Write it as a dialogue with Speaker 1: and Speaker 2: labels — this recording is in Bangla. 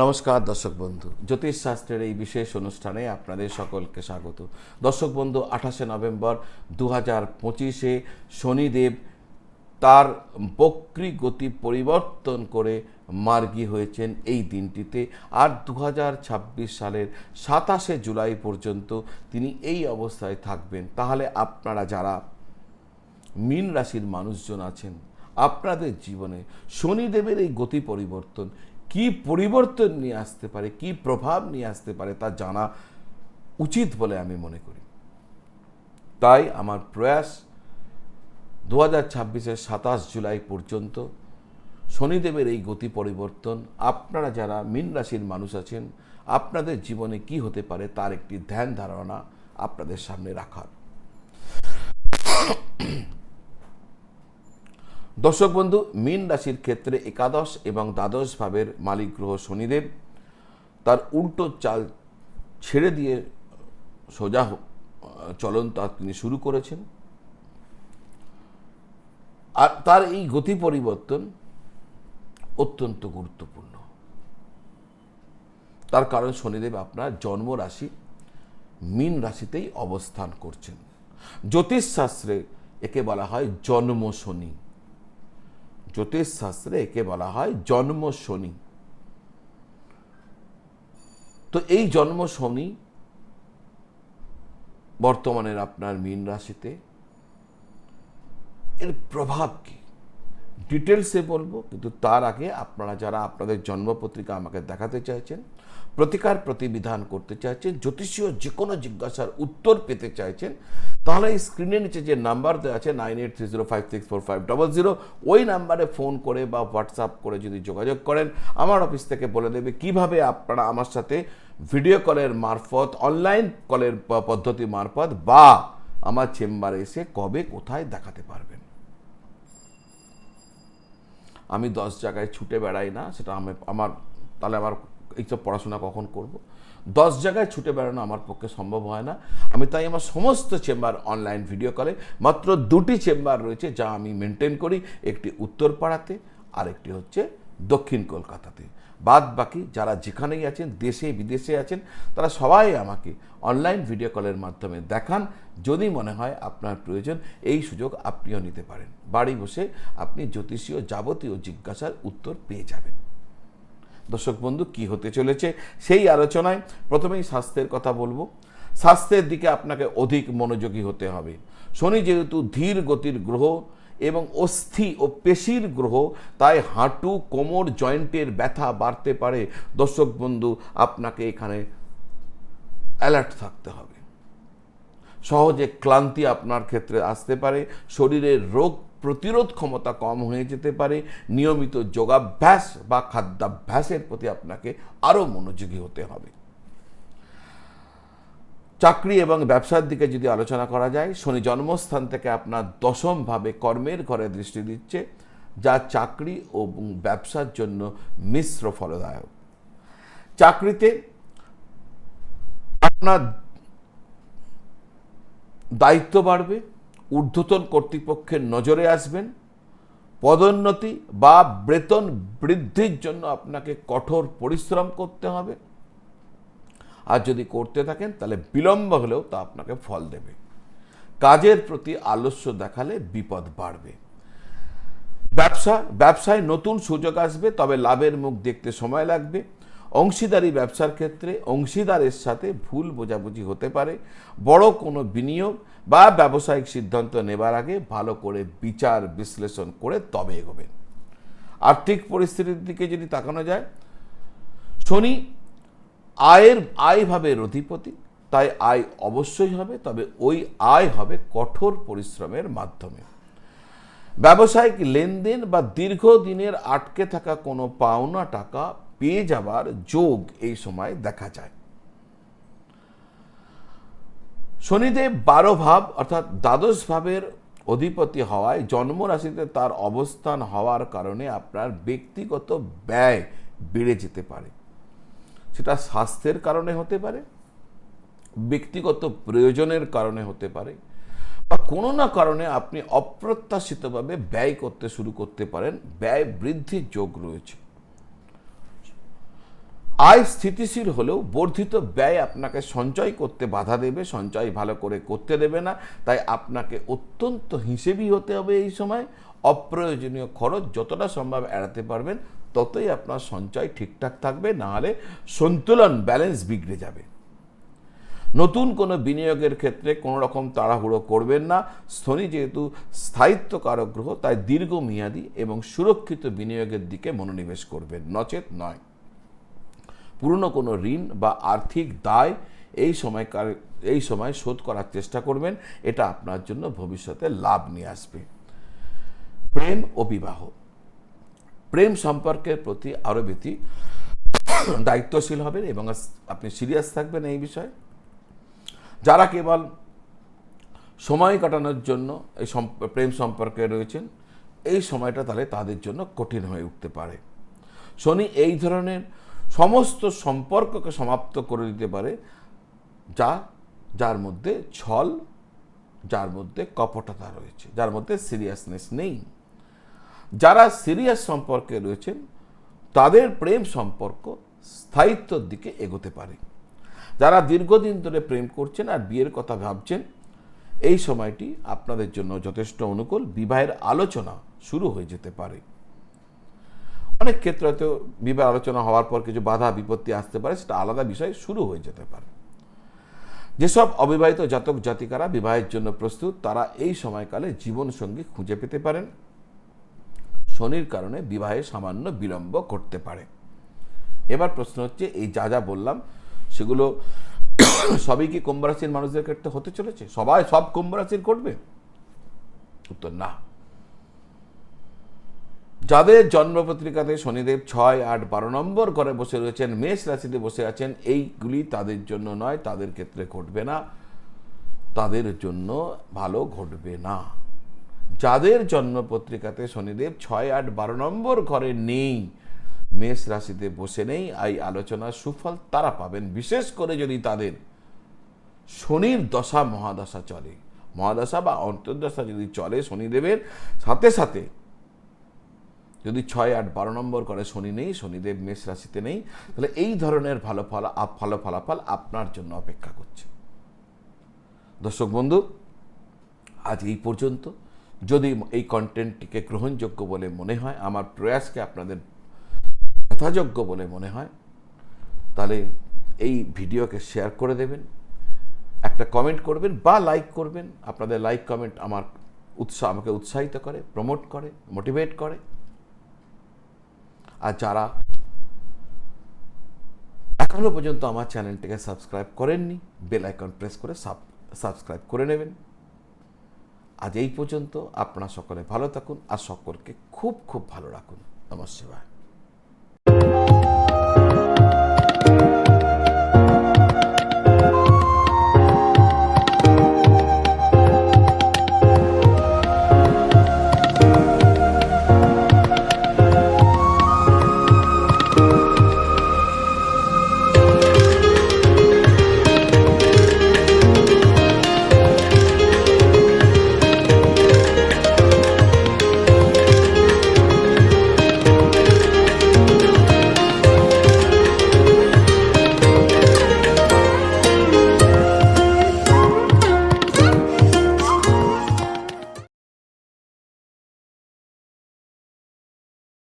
Speaker 1: নমস্কার দর্শক বন্ধু, জ্যোতিষ শাস্ত্রের এই বিশেষ অনুষ্ঠানে আপনাদের সকলকে স্বাগত। দর্শক বন্ধু, আঠাশে নভেম্বর দু হাজার পঁচিশে শনিদেব তার বক্রি গতি পরিবর্তন করে মার্গী হয়েছেন এই দিনটিতে। আর দু হাজার ছাব্বিশ সালের সাতাশে জুলাই পর্যন্ত তিনি এই অবস্থায় থাকবেন। তাহলে আপনারা যারা মীন রাশির মানুষজন আছেন, আপনাদের জীবনে শনিদেবের এই গতি পরিবর্তন কি পরিবর্তন নিয়ে আসতে পারে, কি প্রভাব নিয়ে আসতে পারে তা জানা উচিত বলে আমি মনে করি। তাই আমার প্রয়াস দু হাজার ছাব্বিশের সাতাশ জুলাই পর্যন্ত শনিদেবের এই গতি পরিবর্তন, আপনারা যারা মীন রাশির মানুষ আছেন, আপনাদের জীবনে কি হতে পারে তার একটি ধ্যান ধারণা আপনাদের সামনে রাখার। দর্শক বন্ধু, মীন রাশির ক্ষেত্রে একাদশ এবং দ্বাদশ ভাবের মালিক গ্রহ শনিদেব। তার উল্টো চাল ছেড়ে দিয়ে সোজা চলন তিনি শুরু করেছেন। আর তার এই গতি পরিবর্তন অত্যন্ত গুরুত্বপূর্ণ। তার কারণ শনিদেব আপনার জন্ম রাশি, মীন রাশিতেই অবস্থান করছেন। জ্যোতিষশাস্ত্রে একে বলা হয় জন্ম শনি। জ্যোতিষশাস্ত্রে একে বলা হয় জন্ম শনি তো এই জন্ম শনি বর্তমানের আপনার মীন রাশিতে এর প্রভাব কি? ডিটেলসে বলব, কিন্তু তার আগে আপনারা যারা আপনাদের জন্মপত্রিকা আমাকে দেখাতে চাইছেন, প্রতিকার প্রতিবিধান করতে চাইছেন, জ্যোতিষীয় যে কোনো জিজ্ঞাসার উত্তর পেতে চাইছেন, তাহলে এই স্ক্রিনের নিচে যে নাম্বার দেওয়া আছে nine eight three zero five six four five double zero ওই নাম্বারে ফোন করে বা হোয়াটসঅ্যাপ করে যদি যোগাযোগ করেন, আমার অফিস থেকে বলে দেবে কীভাবে আপনারা আমার সাথে ভিডিও কলের মারফত অনলাইন কলের পদ্ধতি মারফত বা আমার চেম্বারে এসে কবে, কোথায় দেখাতে পারবেন। আমি দশ জায়গায় ছুটে বেড়াই না, সেটা আমি, আমার, তাহলে আমার এইসব পড়াশোনা কখন করব? দশ জায়গায় ছুটে বেড়ানো আমার পক্ষে সম্ভব হয় না। আমি তাই আমার সমস্ত চেম্বার অনলাইন ভিডিও কলে, মাত্র দুটি চেম্বার রয়েছে যা আমি মেনটেন করি, একটি উত্তরপাড়াতে আর একটি হচ্ছে দক্ষিণ কলকাতাতে। বাদ বাকি যারা যেখানেই আছেন, দেশে, বিদেশে আছেন, তারা সবাই আমাকে অনলাইন ভিডিও কলের মাধ্যমে দেখান। যদি মনে হয় আপনার প্রয়োজন, এই সুযোগ আপনিও নিতে পারেন। বাড়ি বসে আপনি জ্যোতিষীয় যাবতীয় জিজ্ঞাসার উত্তর পেয়ে যাবেন। দর্শক বন্ধু, কি হতে চলেছে সেই আলোচনায় প্রথমেই স্বাস্থ্যের কথা বলব। স্বাস্থ্যের দিকে আপনাকে অধিক মনোযোগী হতে হবে। শনি যেহেতু ধীর গতির গ্রহ এবং অস্থি ও পেশির গ্রহ, তাই হাঁটু, কোমর, জয়েন্টের ব্যথা বাড়তে পারে। দর্শক বন্ধু, আপনাকে এখানে অ্যালার্ট থাকতে হবে। সহজে ক্লান্তি আপনার ক্ষেত্রে আসতে পারে শরীরের রোগ প্রতিরোধ ক্ষমতা কম হয়ে যেতে পারে, নিয়মিত যোগাভ্যাস বা খাদ্যাভ্যাসের প্রতি আপনাকে আরও মনোযোগী হতে হবে। চাকরি এবং ব্যবসার দিকে যদি আলোচনা করা যায়, শনি জন্মস্থান থেকে আপনার দশমভাবে কর্মের ঘরে দৃষ্টি দিচ্ছে, যা চাকরি ও ব্যবসার জন্য মিশ্র ফলদায়ক। চাকরিতে আপনার দায়িত্ব বাড়বে, ঊর্ধ্বতন কর্তৃপক্ষের নজরে আসবেন, পদোন্নতি বা বেতন বৃদ্ধির জন্য আপনাকে কঠোর পরিশ্রম করতে হবে আর যদি করতে থাকেন, তাহলে বিলম্ব হলেও তা আপনাকে ফল দেবে। কাজের প্রতি আলস্য দেখালে বিপদ বাড়বে। ব্যবসা, ব্যবসায় নতুন সুযোগ আসবে, তবে লাভের মুখ দেখতে সময় লাগবে। অংশীদারি ব্যবসার ক্ষেত্রে অংশীদারের সাথে ভুল বোঝাবুঝি হতে পারে, বড় কোনো বিনিয়োগ বা ব্যবসায়িক সিদ্ধান্ত নেবার আগে ভালো করে বিচার, বিশ্লেষণ করে তবে এগোবেন। আর্থিক পরিস্থিতির দিকে যদি তাকানো যায়, শনি আয়ের, আয় ভাবের অধিপতি তাই আয় অবশ্যই হবে, তবে ওই আয় হবে কঠোর পরিশ্রমের মাধ্যমে। ব্যবসায়িক লেনদেন বা দীর্ঘদিনের আটকে থাকা কোনো পাওনা টাকা পেয়ে যাবার যোগ এই সময় দেখা যায়। শনিদেব বারো ভাব, অর্থাৎ দ্বাদশ ভাবের অধিপতি হওয়ায় জন্মরাশিতে তার অবস্থান হওয়ার কারণে আপনার ব্যক্তিগত ব্যয় বেড়ে যেতে পারে। সেটা স্বাস্থ্যের কারণে হতে পারে, ব্যক্তিগত প্রয়োজনের কারণে হতে পারে, বা কোনো না কারণে আপনি অপ্রত্যাশিতভাবে ব্যয় করতে শুরু করতে পারেন, ব্যয় বৃদ্ধির যোগ রয়েছে। আয় স্থিতিশীল হলেও বর্ধিত ব্যয় আপনাকে সঞ্চয় করতে বাধা দেবে, সঞ্চয় ভালো করে করতে দেবে না, তাই আপনাকে অত্যন্ত হিসেবি হতে হবে এই সময়। অপ্রয়োজনীয় খরচ যতটা সম্ভব এড়াতে পারবেন, ততই আপনার সঞ্চয় ঠিকঠাক থাকবে, নাহলে সন্তুলন ব্যালেন্স বিগড়ে যাবে। নতুন কোনো বিনিয়োগের ক্ষেত্রে কোনো রকম তাড়াহুড়ো করবেন না। স্থনি যেহেতু স্থায়িত্বকারক গ্রহ, তাই দীর্ঘমেয়াদী এবং সুরক্ষিত বিনিয়োগের দিকে মনোনিবেশ করবেন, নচেত নয়। পুরনো কোনো ঋণ বা আর্থিক দায় এই সময়কার, এই সময় শোধ করার চেষ্টা করবেন, এটা আপনার জন্য ভবিষ্যতে লাভ নিয়ে আসবে। প্রেম ও বিবাহ। প্রেম সম্পর্কের প্রতি আরও বেশি দায়িত্বশীল হবেন এবং আপনি সিরিয়াস থাকবেন এই বিষয়ে। যারা কেবল সময় কাটানোর জন্য এই প্রেম সম্পর্কে রয়েছেন, এই সময়টা তাহলে তাদের জন্য কঠিন হয়ে উঠতে পারে। শনি এই ধরনের সমস্ত সম্পর্ককে সমাপ্ত করে দিতে পারে, যা, যার মধ্যে ছল, যার মধ্যে কপটতা রয়েছে, যার মধ্যে সিরিয়াসনেস নেই। যারা সিরিয়াস সম্পর্কে রয়েছেন, তাদের প্রেম সম্পর্ক স্থায়িত্বর দিকে এগোতে পারে। যারা দীর্ঘদিন ধরে প্রেম করছেন আর বিয়ের কথা ভাবছেন, এই সময়টি আপনাদের জন্য যথেষ্ট অনুকূল। বিবাহের আলোচনা শুরু হয়ে যেতে পারে। অনেক ক্ষেত্রে হয়তো বিবাহ আলোচনা হওয়ার পর কিছু বাধা, বিপত্তি আসতে পারে, সেটা আলাদা বিষয়, শুরু হয়ে যেতে পারে। যেসব অবিবাহিত জাতক জাতিকারা বিবাহের জন্য প্রস্তুত, তারা এই সময়কালে জীবনসঙ্গী খুঁজে পেতে পারেন। শনির কারণে বিবাহে সামান্য বিলম্ব করতে পারে। এবার প্রশ্ন হচ্ছে, এই যা যা বললাম, সেগুলো সবই কি কুম্ভ রাশির মানুষদের ক্ষেত্রে হতে চলেছে? সবাই, সব কুম্ভ রাশির ঘটবে? উত্তর, না। যাদের জন্মপত্রিকাতে শনিদেব ছয়, আট, বারো নম্বর ঘরে বসে রয়েছেন, মেষ রাশিতে বসে আছেন, এইগুলি তাদের জন্য নয়, তাদের ক্ষেত্রে ঘটবে না। তাদের জন্য ভালো ঘটবে না। যাদের জন্মপত্রিকাতে শনিদেব ছয় আট বারো নম্বর ঘরে নেই, মেষ রাশিতে বসে নেই এই আলোচনার সুফল তারা পাবেন। বিশেষ করে যদি তাদের শনির দশা মহাদশা চলে। মহাদশা বা অন্তর্দশা যদি চলে শনিদেবের, সাথে সাথে যদি ছয় আট বারো নম্বর করে শনি নেই, শনিদেব মেষ রাশিতে নেই, তাহলে এই ধরনের ভালো ফল ভালো ফলাফল আপনার জন্য অপেক্ষা করছে। দর্শক বন্ধু, আজ এই পর্যন্ত। যদি এই কন্টেন্টটিকে গ্রহণযোগ্য বলে মনে হয়, আমার প্রয়াসকে আপনাদের যথাযোগ্য বলে মনে হয়, তাহলে এই ভিডিওকে শেয়ার করে দেবেন, একটা কমেন্ট করবেন বা লাইক করবেন। আপনাদের লাইক কমেন্ট আমার উৎসাহ আমাকে উৎসাহিত করে প্রমোট করে মোটিভেট করে। আর যারা এখনও পর্যন্ত আমার চ্যানেলটিকে সাবস্ক্রাইব করেননি বেল আইকন প্রেস করে সাবস্ক্রাইব করে নেবেন। আজ এই পর্যন্ত। আপনারা সকলে ভালো থাকুন আর সকলকে খুব খুব ভালো রাখুন। নমস্কার।